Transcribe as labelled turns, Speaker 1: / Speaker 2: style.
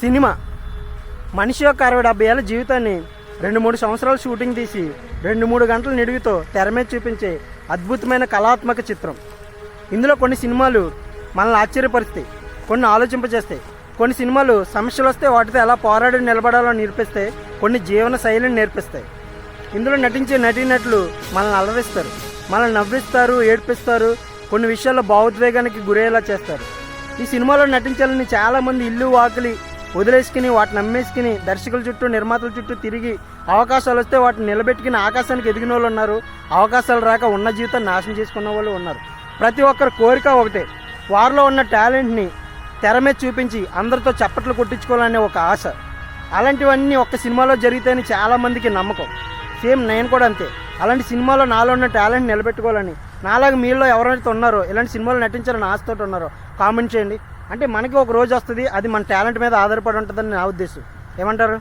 Speaker 1: Cinema. మనిషి యొక్క అరవై డెబ్బై ఏళ్ళ జీవితాన్ని రెండు మూడు సంవత్సరాలు షూటింగ్ తీసి రెండు మూడు గంటల నిడివితో తెర మీద చూపించే అద్భుతమైన కళాత్మక చిత్రం. ఇందులో కొన్ని సినిమాలు మనల్ని ఆశ్చర్యపరుస్తాయి కొన్ని ఆలోచింపజేస్తాయి కొన్ని సినిమాలు సమస్యలు వస్తే వాటితో ఎలా పోరాడి నిలబడాలో నేర్పిస్తే కొన్ని జీవన శైలిని నేర్పిస్తాయి. ఇందులో నటించే నటీనటులు మనల్ని అలరిస్తారు మనల్ని నవ్విస్తారు ఏడ్పిస్తారు కొన్ని విషయాల్లో భావోద్వేగానికి గురయ్యేలా చేస్తారు. ఈ సినిమాలో నటించాలని చాలామంది ఇల్లు వాకిలి వదిలేసుకుని వాటిని నమ్మేసుకుని దర్శకుల చుట్టూ నిర్మాతల చుట్టూ తిరిగి అవకాశాలు వస్తే వాటిని నిలబెట్టుకుని ఆకాశానికి ఎదిగిన వాళ్ళు ఉన్నారు. అవకాశాలు రాక ఉన్న జీవితాన్ని నాశనం చేసుకున్న వాళ్ళు ఉన్నారు. ప్రతి ఒక్కరు కోరిక ఒకటే. వారిలో ఉన్న టాలెంట్ని తెర మీద చూపించి అందరితో చప్పట్లు కొట్టించుకోవాలనే ఒక ఆశ. అలాంటివన్నీ ఒక్క సినిమాలో జరిగితేనే చాలామందికి నమ్మకం. సేమ్ నేను కూడా అంతే. అలాంటి సినిమాలో నాలో ఉన్న టాలెంట్ నిలబెట్టుకోవాలని నాలాగా మీలో ఎవరైతే ఉన్నారో ఇలాంటి సినిమాలు నటించాలని ఆశతో ఉన్నారో కామెంట్ చేయండి. అంటే మనకి ఒక రోజు వస్తుంది అది మన టాలెంట్ మీద ఆధారపడి ఉంటుందని నా ఉద్దేశం. ఏమంటారు?